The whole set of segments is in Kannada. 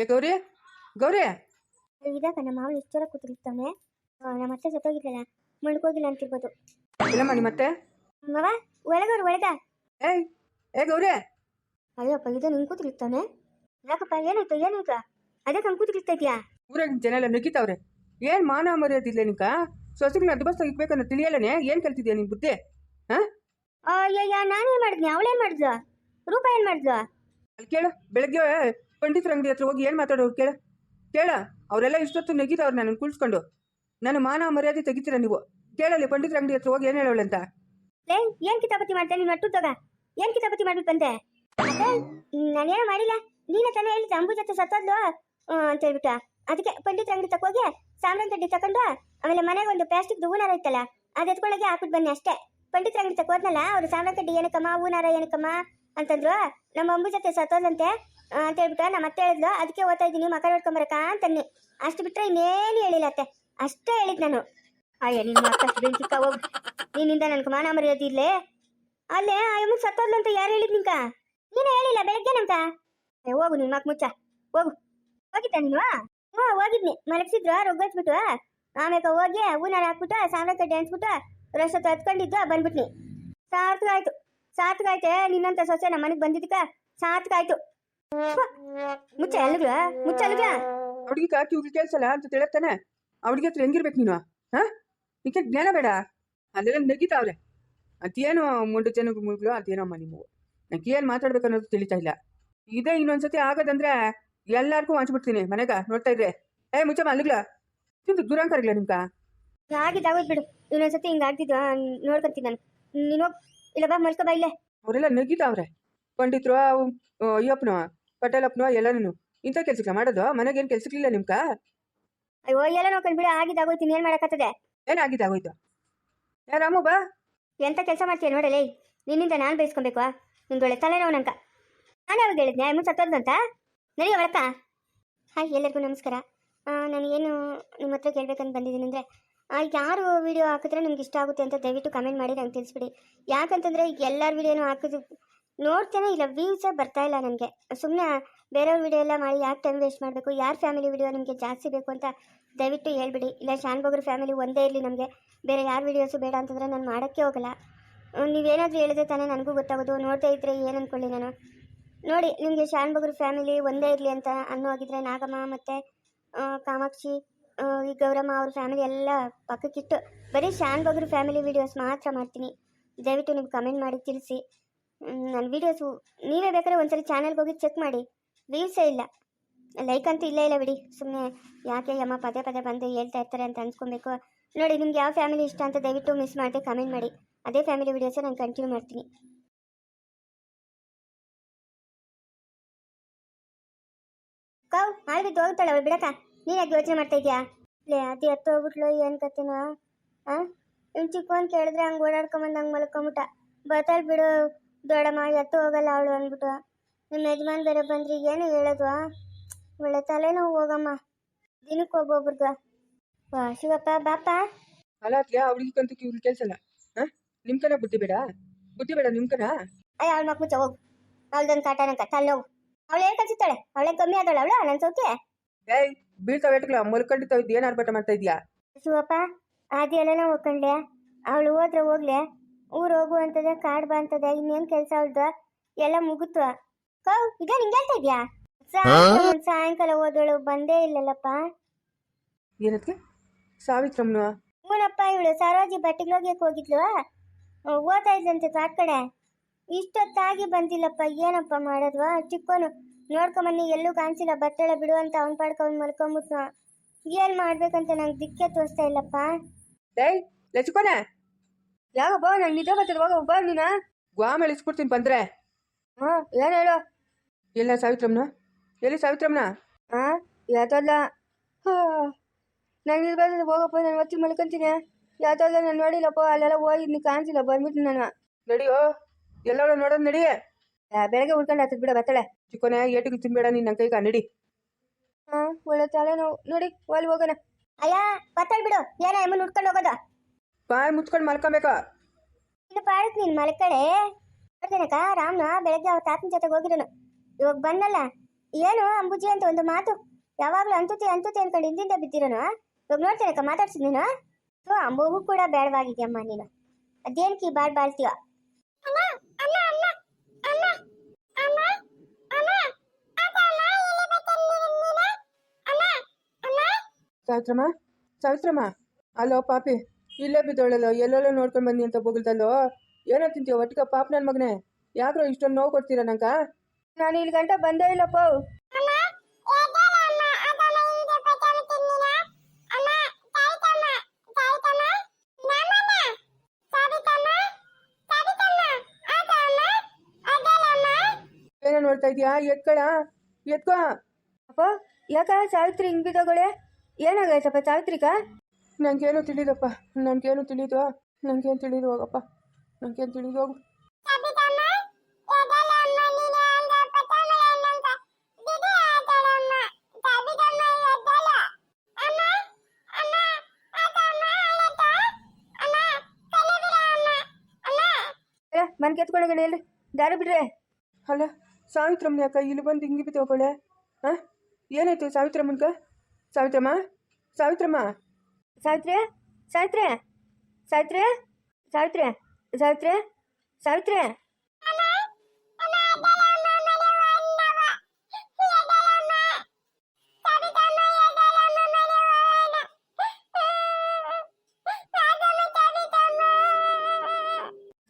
ಏ ಗೌರಿ ಗೌರಿ. ಇದಾಗ ನಮ್ಮ ಮಾವ ಎಷ್ಟು ಕೂತಿರ್ತಾನೆ. ನಮ್ಮ ಅತ್ತೆ ಸತ್ತೋಗಿದ್ದಲ್ಲ ಮಣ್ಕೋಗಿಲ್ಲ ಅಂತಿರ್ಬೋದು. ಇಲ್ಲ ಮಣಿ ಮತ್ತೆ ಮವ ಒಳಗವ್ರು ಒಳಗ. ಏಯ್ ಏ ಗೌರಿ. ಅಯ್ಯಪ್ಪ ಇದು ನಿಂಗೆ ಕೂತಿರ್ತಾನೆ? ಯಾಕಪ್ಪ ಏನಾಯ್ತು ಏನಾಯ್ತು? ಅದೇ ಹಂಗೆ ಕೂತಿರ್ತಾ ಇದೆಯಾ? ಊರಾಗಿನ ಜನ ಎಲ್ಲ ನುಗ್ಗಿತಾವ್ರೆ. ಏನ್ ಮಾನ ಮರ್ಯಾದಿಲ್ಲ ನಿಂಕ ಸೊಸೆಗಳನ್ನ ಅಡ್ಬಸ್ತಾಗ ಇಕ್ಬೇಕನ್ನೋ ತಿಳಿಯಲ್ಲನೆ? ಏನ್ ಕಲ್ತಿದ್ಯಾ ನಿನ್ ಬುದ್ಧಿ? ಹಾ? ಅಯ್ಯಯ್ಯ ನಾನೇನು ಮಾಡಿದ್ನಿ? ಅವಳೇನು ಮಾಡಿದ್ಲು? ರೂಪ ಏನು ಮಾಡಿದ್ಲು? ಅಲ್ಲಿ ಕೇಳು ಬೆಳಗ್ಗೆ ಪಂಡಿತರ ಅಂಗಡಿ ಹತ್ರ ಹೋಗಿ ಏನ್ ಮಾತಾಡೋರು ಕೇಳ ಕೇಳ, ಅವರೆಲ್ಲ ಇಷ್ಟೊತ್ತು ನಗಿತಾವ್ರು ನನ್ನ ಕುಳ್ಸ್ಕೊಂಡು. ನನ್ನ ಮಾನ ಮರ್ಯಾದೆ ತೆಗಿತೀರ ನೀವು? ಕೇಳಲಿ, ಪಂಡಿತರ ಅಂಗಡಿ ಹತ್ರ ಹೋಗಿ ಏನ್ ಹೇಳೋಳೆ ಅಂತ? ಏನ್ ಕಿತಾಪತಿ ಮಾಡ್ತೀನಿ ನೀನು ಅಟ್ಟು ತಗ. ಏನ್ ಕಿತಾಪತಿ ಮಾಡ್ಬೇಕಂತೆ ಅದೇ ನಾನೇನೋ ಮಾಡಿಲ್ಲ. ನೀನೇ ತಾನೇ ಹೇಳಿದ್ದೆ ಅಂಬು ಜೊತೆ ಸತ್ತೋದ್ಲು ಅಂತ ಹೇಳ್ಬಿಟ್ಟ. ಅದಕ್ಕೆ ಪಂಡಿತರ ಅಂಗಡಿ ತಕೋಗಿ ಸಾಮ್ರಾನ್ ತಡ್ಡಿ ತಕೊಂಡು ಆಮೇಲೆ ಮನೆಗೆ ಒಂದು ಪ್ಲಾಸ್ಟಿಕ್ ಹೂನಾರ ಇತ್ತಲ್ಲ, ಅದು ಎತ್ಕೊಳ್ಳೋಕೆ ಹಾಕ್ಬಿಟ್ಟು ಬನ್ನಿ ಅಷ್ಟೇ. ಪಂಡಿತರ ಅಂಗಡಿ ತಕೋದ್ನಲ್ಲ ಅವ್ರು ಸಾಮ್ರಾನ್ ಕಡ್ಡಿ ಏನಕ್ಕಮ್ಮ, ಹೂನಾರ ಏನಕ್ಕಮ್ಮ? ಅಂತಂದ್ರು, ನಮ್ಮ ಅಂಬು ಜೊತೆ ಸತ್ತೋದಂತೆ ಅಂತ ಹೇಳ್ಬಿಟ್ಟು ನಮ್ಮ ಅತ್ತೆ ಹೇಳಿದ್ಲು, ಅದಕ್ಕೆ ಓದ್ತಾ ಇದ್ದೀನಿ ಮಕ ನೋಡ್ಕೊಂಬರಕ ಅಂತನ್ನಿ. ಅಷ್ಟು ಬಿಟ್ರೆ ಇನ್ನೇನು ಹೇಳಿಲ್ಲ ಅತ್ತೆ. ಅಷ್ಟೇ ಹೇಳಿದ್ ನಾನು. ಅಯ್ಯ, ನಿನ್ನ ಅಕ್ಕ ಬೆಂಕಿಕ್ಕ ಹೋಗು ನಿನ್ನಿಂದ ನನ್ಗೆ ಮಾನ ಮರ್ಯಾದೆ ಅಲ್ಲೇ ಅಯ್ಯಮ್ಮ ಸತ್ತೋದ್ಲು ಅಂತ ಯಾರು ಹೇಳಿದ್ ನಿಂಕ ನೀನು ಹೇಳಿಲ್ಲ, ಬೆಳಗ್ಗೆ ನಂಕ ಹೋಗು ನಿನ್ ಮಕ್ ಮುಚ್ಚ. ಹೋಗು. ಹೋಗಿದ್ದ ನೀನು? ಹ್ಞೂ, ಹೋಗಿದ್ನಿ. ಮಲಗಿಸಿದ್ರು ರುಗ್ಗಚ್ಬಿಟ್ಟು ಆಮೇಲೆ ಹೋಗಿ ಹೂನಾರ ಹಾಕ್ಬಿಟ್ಟು ಸಾಮ್ರಾಜ್ಯ ಡ್ಯಾನ್ಸ್ ಬಿಟ್ಟು ರಸ ಹತ್ಕೊಂಡಿದ್ದು, ಬಂದ್ಬಿಟ್ನಿ. ಸಾರ್ಥಕ ಆಯ್ತು. ಸಾರ್ಥಕ ಆಯ್ತೆ ನಿನ್ನಂತ ಸೊಸೆ ನಮ್ಮ ಮನೆಗೆ ಬಂದಿದ್ದಕ್ಕ ಸಾತ್ಕಾಯ್ತು ಮುಚ್ಚ ಅಲ್ಗಳ ಮುಚ್ಚ ಅಲ್ಗಳ ಹಾಕಿ ಇವ್ರಿಗೆ ಕೇಳ್ಸಲ್ಲ ಅಂತ ತಿಳತ್ತಾನೆ ಅವ್ಳಿಗೆ ಹತ್ರ ಹೆಂಗಿರ್ಬೇಕು ನೀನು? ಹಾ? ನಿಕ್ಕೆ ಜ್ಞಾನ ಬೇಡ? ಅಲ್ಲೆಲ್ಲ ನೆಗಿತಾವ್ರೆ ಅದೇನೋ ಮುಂಡು ಜನಗಳು ಅದೇನೋ ಅದೇನಮ್ಮ ನೀವು ನಂಗೆ ಏನು ಮಾತಾಡ್ಬೇಕು ಅನ್ನೋದು ತಿಳಿತಾ ಇಲ್ಲ. ಇದೇ ಇನ್ನೊಂದ್ಸತಿ ಆಗೋದಂದ್ರೆ ಎಲ್ಲಾರ್ಗೂ ಹಂಚ್ಬಿಡ್ತೀನಿ ಮನೆಗ ನೋಡ್ತಾ ಇದ್ರೆ. ಏ ಮುಚ್ಚಮ್ಮ ಅಲ್ಲಿಗ್ಲ ತಿಂದು ದುರಂಕರಿಲ್ಲ ನಿಮ್ಗ? ಆಗಿದ್ದಾಗೋದ್ ಬಿಡು. ಇನ್ನೊಂದ್ಸತಿ ಹಿಂಗ ಆಗ್ತಿದ್ವಾ ನೋಡ್ಕೊಂತೀನಿ ನಾನು. ನೀನು ಇಲ್ಲ ಬಾ ಮಲ್ಕೊ ಬಾ ಇಲ್ಲೇ. ಅವರೆಲ್ಲ ನಗಿತಾವ್ರೆ ಪಂಡಿತ್ರು ಅಯ್ಯಪ್ಪನ ಪಟೇಲಪ್ಪನ ಎಲ್ಲನೂ ಇಂಥ ಕೆಲ್ಸಕ್ಕೆ ಮಾಡೋದು? ಮನೆಗೇನು ಕೆಲ್ಸಕ್ಕಿಲ್ಲ ನಿಮ್ಕ? ಅಯ್ಯೋ ಎಲ್ಲ ನೋಡ್ಕೊಂಡು ಬಿಡ ಆಗಿದ್ದಾಗೋಯ್ತು ಇನ್ನೇನು ಮಾಡಕತ್ತದೆ ಏನಾಗಿದೆ ಆಗಿದಾಗೋಯ್ತು ಏ ರಾಮು ಬಾ. ಎಂತ ಕೆಲಸ ಮಾಡ್ತೀಯ ನೋಡಲೇ? ನಿನ್ನಿಂದ ನಾನು ಬೈಸ್ಕೊಬೇಕು ನಿಂದೊಳ್ಳೆ ತಲೆನೋವು ನಂಕ ನಾನು ಯಾವಾಗ ಹೇಳಿದ್ನೆ? ಅಮ್ಮ ಸತ್ತೋದಂತ ನನಗೆ ಒಳಕ ಹಾಯ್ ಎಲ್ಲರಿಗೂ ನಮಸ್ಕಾರ. ನಾನು ಏನು ನಿಮ್ಮ ಹತ್ರ ಕೇಳ್ಬೇಕಂತ ಬಂದಿದ್ದೀನಿ ಅಂದರೆ ಯಾರು ವಿಡಿಯೋ ಹಾಕಿದ್ರೆ ನಿಮ್ಗೆ ಇಷ್ಟ ಆಗುತ್ತೆ ಅಂತ ದಯವಿಟ್ಟು ಕಮೆಂಟ್ ಮಾಡಿ, ನಂಗೆ ತಿಳಿಸ್ಬಿಡಿ. ಯಾಕಂತಂದರೆ ಎಲ್ಲರ ವಿಡಿಯೋನು ಹಾಕಿದ್ರು ನೋಡ್ತೇನೆ ಇಲ್ಲ ವ್ಯೂಸೇ ಬರ್ತಾ ಇಲ್ಲ ನನಗೆ ಸುಮ್ಮನೆ ಬೇರೆಯವ್ರ ವಿಡಿಯೋ ಎಲ್ಲ ಮಾಡಿ ಯಾಕೆ ಟೈಮ್ ವೇಸ್ಟ್ ಮಾಡಬೇಕು, ಯಾರ ಫ್ಯಾಮಿಲಿ ವಿಡಿಯೋ ನಿಮಗೆ ಜಾಸ್ತಿ ಬೇಕು ಅಂತ ದಯವಿಟ್ಟು ಹೇಳ್ಬಿಡಿ. ಇಲ್ಲ, ಶಾನ್ ಬಗ್ರ ಫ್ಯಾಮಿಲಿ ಒಂದೇ ಇರಲಿ ನಮಗೆ. ಬೇರೆ ಯಾರ ವೀಡಿಯೋಸು ಬೇಡ ಅಂತಂದರೆ ನಾನು ಮಾಡೋಕ್ಕೆ ಹೋಗಲ್ಲ. ನೀವೇನಾದರೂ ಹೇಳಿದ್ರೆ ತಾನೇ ನನಗೂ ಗೊತ್ತಾಗೋದು. ನೋಡ್ತಾ ಇದ್ರೆ ಏನು ಅಂದ್ಕೊಳ್ಳಿ ನಾನು. ನೋಡಿ, ನಿಮಗೆ ಶಾನ್ ಬಗ್ರ ಫ್ಯಾಮಿಲಿ ಒಂದೇ ಇರಲಿ ಅಂತ ಅನ್ನೋ ಆಗಿದ್ರೆ ನಾಗಮ್ಮ ಮತ್ತು ಕಾಮಾಕ್ಷಿ ಈ ಗೌರಮ್ಮ ಅವ್ರ ಫ್ಯಾಮಿಲಿ ಎಲ್ಲ ಪಕ್ಕಕ್ಕಿಟ್ಟು ಬರೀ ಶಾನ್ ಬಗ್ರ ಫ್ಯಾಮಿಲಿ ವೀಡಿಯೋಸ್ ಮಾತ್ರ ಮಾಡ್ತೀನಿ. ದಯವಿಟ್ಟು ನೀವು ಕಮೆಂಟ್ ಮಾಡಿ ತಿಳಿಸಿ. ನನ್ನ ವೀಡಿಯೋಸು ನೀವೇ ಬೇಕಾದ್ರೆ ಒಂದ್ಸರಿ ಚಾನಲ್ಗೆ ಹೋಗಿ ಚೆಕ್ ಮಾಡಿ. ವ್ಯೂಸೇ ಇಲ್ಲ. ಲೈಕ್ ಅಂತೂ ಇಲ್ಲೇ ಇಲ್ಲ ಬಿಡಿ. ಸುಮ್ಮನೆ ಯಾಕೆ ಯಮ್ಮ ಪದೇ ಪದೇ ಬಂದು ಹೇಳ್ತಾ ಇರ್ತಾರೆ ಅಂತ ಅನ್ಸ್ಕೊಬೇಕು. ನೋಡಿ, ನಿಮ್ಗೆ ಯಾವ ಫ್ಯಾಮಿಲಿ ಇಷ್ಟ ಅಂತ ದಯವಿಟ್ಟು ಮಿಸ್ ಮಾಡಿದೆ ಕಮೆಂಟ್ ಮಾಡಿ. ಅದೇ ಫ್ಯಾಮಿಲಿ ವೀಡಿಯೋಸೇ ನಾನು ಕಂಟಿನ್ಯೂ ಮಾಡ್ತೀನಿ. ಕೌ, ಹಾಳು ಬಿದ್ದು ಹೋಗ್ತಾಳೆ ಅವಳು ಬಿಡಕ ನೀನು ಯೋಚನೆ ಮಾಡ್ತಾ ಇದೀಯಾ? ಲೇ ಅದು ಹತ್ತು ಹೋಗ್ಬಿಟ್ಲು ಏನು ಕತ್ತಿನ ಹಾಂ ಇನ್ನು ಚಿಕ್ಕವನ್ ಕೇಳಿದ್ರೆ ಹಂಗೆ ಓಡಾಡ್ಕೊಂಬಂದು ಹಂಗೆ ಮಲ್ಕೊಂಬಿಟ್ಟ. ಬತ್ತಾಳ್ ಬಿಡು ದೊಡ್ಡಮ್ಮ ಎತ್ತು ಹೋಗಲ್ಲ ಅವಳು ಅಂದ್ಬಿಟ್ಟು ನಿಮ್ಮ ಯಜಮಾನ್ ಬೇರೆ ಬಂದ್ರಿ ಏನು ಹೇಳೋದು ಒಳ್ಳೆ ತಲೆನೋವು ಹೋಗಮ್ಮ. ದಿನಕ್ಕೆ ಒಬ್ಬೊಬ್ರದ್ದು ಶಿವಪ್ಪ ಬಾಪ ಅಲ್ಲ ಅತ್ಲೆ ಅವ್ಳಿಗೆ ಕಂತಕ್ಕೆ ಇವ್ರಿಗೆ ಕೆಲ್ಸಲ್ಲ ಹಾ ನಿಮ್ಕನ ಬುದ್ಧಿ ಬೇಡ? ಬುದ್ಧಿ ಬೇಡ ನಿಮ್ಕನ ಅಯ್ಯ ಅವಳ ಮಕ್ ಮುಚ್ಚ ಹೋಗು. ಅವಳ್ದೊಂದು ಕಾಟನಂತ ತಲ್ಲೋಗು ಅವಳು ಏನು ಕಲ್ಸಿತ್ತಾಳೆ ಅವಳೇ ಕಮ್ಮಿ ಆದಳು ಅವಳು ನನ್ನ ಸೌತೆ ಏಯ್ ಬೀಳ್ತಾವೆ ಎಟ್ಕಲ ಮಲ್ಕೊಂಡಿದ್ದಾವ ಇದು ಏನು ಆರ್ಭಟ ಮಾಡ್ತಾ ಇದೀಯಾ? ಶಿವಪ್ಪ ಆದಿ ಎಲ್ಲ ಹೋಗ್ಕೊಂಡ್ಲೆ ಅವಳು ಹೋದ್ರೆ ಹೋಗ್ಲೆ ಊರು ಹೋಗು ಅಂತದೆ ಕಾಡ್ ಬಾ ಅಂತದೆ ಇನ್ನೇನು ಕೆಲಸ ಅವಳ್ದು ಎಲ್ಲ ಮುಗಿತು ಕೌ ಈಗ ನಿಂಗೆ ಹೇಳ್ತಾ ಇದ್ಯಾ? ಸಾಯಂಕಾಲ ಹೋದಳು ಬಂದೇ ಇಲ್ಲಲ್ಲಪ್ಪ. ಏನತ್ಗೆ ಸಾವಿತ್ರಮ್ಮನ? ಇವಳು ಸರೋಜಿ ಬಟ್ಟೆಗೆ ಹೋಗ್ಯಕ್ಕೆ ಹೋಗಿದ್ಲು. ಓದ್ತಾ ಇದ್ಲಂತೆ ಕಡೆ. ಇಷ್ಟೊತ್ತಾಗಿ ಬಂದಿಲ್ಲಪ್ಪ ಏನಪ್ಪ ಮಾಡೋದ್ವಾ? ಚಿಕ್ಕೋನು ನೋಡ್ಕೊಂಬನ್ನಿ ಎಲ್ಲೂ ಕಾಣಿಸಿಲ್ಲ. ಬಟ್ಟೆಳ ಬಿಡು ಅಂತ ಅವ್ನು ಪಾಡ್ಕೊಂಡು ಮಲ್ಕೊಂಬಿಟ್ನು. ಏನು ಮಾಡ್ಬೇಕಂತ ನಂಗೆ ದಿಕ್ಕೆ ತೋರಿಸ್ತಾ ಇಲ್ಲಪ್ಪ. ಏಯ್ ಲಚ್ಕೋನೆ. ಯಾವ ಬಾ ನಂಗೆ ನಿದ್ದೆ ಬರ್ತದೆ. ಹೋಗ ಬಾ ನೀನ ಗ್ವಾಮ್ ಇಳಿಸ್ಬಿಡ್ತೀನಿ ಬಂದ್ರೆ. ಹಾ ಏನು ಹೇಳು? ಎಲ್ಲ ಸಾವಿತ್ರಮ್ಮನ. ಎಲ್ಲಿ ಸಾವಿತ್ರಮ್ಮನ? ಹಾಂ ಯಾತಲ್ಲ ನಂಗೆ ಬರ್ತದೆ. ಹೋಗಪ್ಪ ನಾನು ಒತ್ತಿ ಮಲ್ಕೊಂತೀನಿ. ಯಾತಲ್ಲ ನಾನು ನೋಡಿಲ್ಲಪ್ಪ. ಅಲ್ಲೆಲ್ಲ ಹೋಗಿ ನೀ ಕಾಣಿಸಿಲ್ಲ ಬಂದ್ಬಿಟ್ಟು ನಾನು. ನಡಿಯೋ ಎಲ್ಲೋಳು ನೋಡೋದು ನಡಿ ಬೆಳಗ್ಗೆ ಉಳ್ಕೊಂಡು ಹತ್ತದ ಬಿಡ ಬತ್ತಳೆ. ಚಿಕ್ಕೋನೆ ಏಟಿಗೆ ತಿನ್ಬೇಡ ನಿನ್ನ ಕೈಗೆ ಕೈಗ ನಡಿ ಹಾ ಒಳ್ಳೆ ತಲೆನೋವು ನೋಡಿ ಒಲ್ ಹೋಗೋಣ. ಅಯ್ಯ ಬತ್ತಳ್ ಬಿಡು. ಏನ ಎಮ್ಮನ್ ಉಟ್ಕೊಂಡು ಹೋಗೋದು? ಬಾಯ್ ಮುಚ್ಕೊಂಡು ಮಲ್ಕೊಬೇಕಾ? ಇನ್ನು ಪಾಡಕ್ ನೀನ್ ಮಲ್ಕಡೆ ನೋಡ್ತೇನಕ್ಕ ರಾಮ್ನ ಬೆಳಗ್ಗೆ ಅವ್ರ ತಾತನ ಜೊತೆಗೆ ಹೋಗಿರೋನು. ಇವಾಗ ಬಂದಲ್ಲ. ಏನು ಅಂಬುಜಿ ಅಂತ ಒಂದು ಮಾತು. ಯಾವಾಗ್ಲೂ ಅಂತುತಿ ಅಂತುತ್ತೆ ಅನ್ಕೊಂಡು ಹಿಂದಿಂದ ಬಿದ್ದಿರೋನು. ಇವಾಗ ನೋಡ್ತೇನಕ್ಕ ಮಾತಾಡ್ಸಿದ್ ನೀನು? ಸೊ ಅಂಬುಗೂ ಕೂಡ ಬೇಡವಾಗಿದ್ಯಮ್ಮ ನೀನು. ಅದೇನಕ್ಕೆ ಈ ಬಾಳ್ ಬಾಳ್ತೀಯ? ಸಾವಿತ್ರಮ್ಮ? ಸಾವಿತ್ರಮ್ಮ? ಅಲ್ಲೋ ಪಾಪಿ ಇಲ್ಲೇ ಬಿದ್ದೋಳಲ್ಲೋ ಎಲ್ಲೆಲ್ಲೋ ನೋಡ್ಕೊಂಡು ಬನ್ನಿ ಅಂತ ಬೊಗಳ್ತಲ್ಲೋ ಏನೋ ತಿಂತೀಯ ಒಟ್ಟಿಗೆ ಪಾಪ ನನ್ನ ಮಗನೇ. ಯಾಕ್ರೋ ಇಷ್ಟೊಂದು ನೋವು ಕೊಡ್ತೀರಾ ನಂಗ? ನಾನು ಇಲ್ಲಿ ಗಂಟ ಬಂದೇ ಇಲ್ಲಪ್ಪ. ಏನೋ ನೋಡ್ತಾ ಇದೀಯಾ ಎತ್ಕೊಳ? ಎತ್ಕೋ? ಅಪ್ಪ ಯಾಕ ಸಾವಿತ್ರಿ ಹಿಂಗ್ ಬಿದ್ದೋಗಳೆ? ಏನಾಗೈತಪ್ಪ ಸಾವಿತ್ರಿಕ ನನಗೇನು ತಿಳಿದಪ್ಪ ನನಗೇನು ತಿಳಿದು ನನಗೇನು ತಿಳಿದು ಹೋಗಪ್ಪ ನನಗೇನು ತಿಳಿದು ಹೋಗು. ಮನ್ ಗಣಿ ಎಲ್ಲಿ? ದಾರಿ ಬಿಡ್ರೆ. ಅಲ್ಲ ಸಾವಿತ್ರಮ್ಮನ ಯಾಕ ಇಲ್ಲಿ ಬಂದು ಹಿಂಗೆ ಬಿದ್ದು ಹೋಗೋಳೆ ಹಾಂ ಏನಾಯ್ತು ಸಾವಿತ್ರಮ್ಮನ್ಗ? ಸಾವಿತ್ರಮ್ಮ ಸಾವಿತ್ರಮ್ಮ ಸಾವಿತ್ರಿ ಸಾವಿತ್ರಿ? ಸಾವಿತ್ರಿ? ಸಾವಿತ್ರಿ? ಸಾವಿತ್ರಿ? ಸಾವಿತ್ರಿ?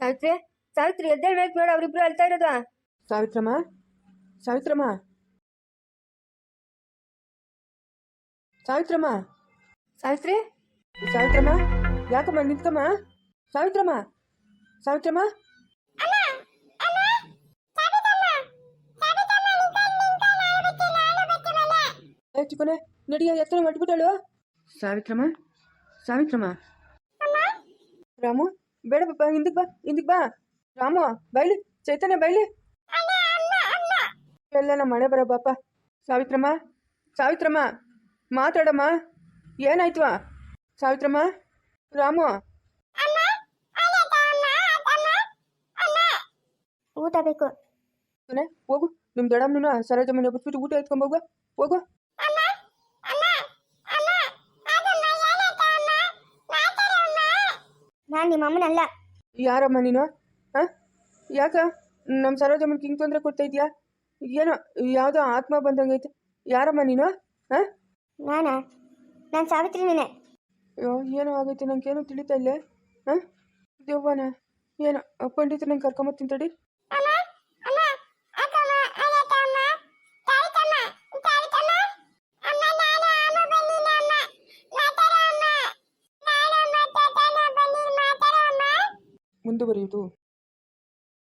ಸಾವಿತ್ರಿ? ಸಾವಿತ್ರಿ? ಎದ್ದೇಳ್ಬೇಕು ನೋಡು ಅವ್ರಿಬ್ರು ಅಳ್ತಾ ಇರೋದು. ಸಾವಿತ್ರಮ್ಮ ಸಾವಿತ್ರಮ್ಮ ಸಾವಿತ್ರಮ್ಮ ಸಾವಿತ್ರಿ ಸಾವಿತ್ರಮ್ಮ ಯಾಕಮ್ಮ ನಿಂತ್ಕಮ್ಮ ಸಾವಿತ್ರಮ್ಮ ಸಾವಿತ್ರಮ್ಮ ಏ ಚಿಕ್ಕನೆ ನಡಿಯ ಎತ್ತರ ಮಟ್ಬಿಟ್ಟಳು ಸಾವಿತ್ರಮ್ಮ ಸಾವಿತ್ರಮ್ಮ ರಾಮು ಬೇಡ ಪಾಪ ಹಿಂದಕ್ಕೆ ಬಾ ಹಿಂದಕ್ಕೆ ಬಾ ರಾಮು ಬೈಲಿ ಚೈತನ್ಯ ಬೈಲಿ ಎಲ್ಲ ಮಳೆ ಬರೋ ಬಾಪ ಸಾವಿತ್ರಮ್ಮ ಸಾವಿತ್ರಮ್ಮ ಮಾತಾಡಮ್ಮ. ಏನಾಯ್ತು? ಸಾವಿತ್ರಮ್ಮ? ರಾಮು? ಊಟ ಬೇಕು. ಹೋಗು. ನಿಮ್ಮ ದೊಡ್ಡಮ್ಮನ ಸರೋಜಮ್ಮನ ಬಿಟ್ಬಿಟ್ಟು ಊಟ ಎತ್ಕೊಂಬೋಗು ಹೋಗು. ನಾನು ನಿಮ್ಮ ಅಮ್ಮನಲ್ಲ. ಯಾರಮ್ಮ ನೀನು? ಹಾಂ? ಯಾಕ? ನಮ್ಮ ಸರೋಜಮ್ಮನ ಹಿಂಗೆ ತೊಂದರೆ ಕೊಡ್ತಾ ಇದೆಯಾ? ಏನೋ ಯಾವುದೋ ಆತ್ಮ ಬಂದಂಗೈತೆ ಯಾರಮ್ಮ ನೀನು? ಹಾಂ? ನಾನಾ? ನಾನು ಸಾವಿತ್ರಿನೇ ಅಯ್ಯೋ ಏನೋ ಆಗೈತೆ ನಂಗೇನು ತಿಳಿತಾ ಇಲ್ಲೇ. ಹಾಂ? ದೇವ್ವನ ಏನೋ ಪಂಡಿತರು ನಂಗೆ ಕರ್ಕೊಂಬತ್ತೀನಿ ತಡಿ ಮುಂದುವರಿಯುವುದು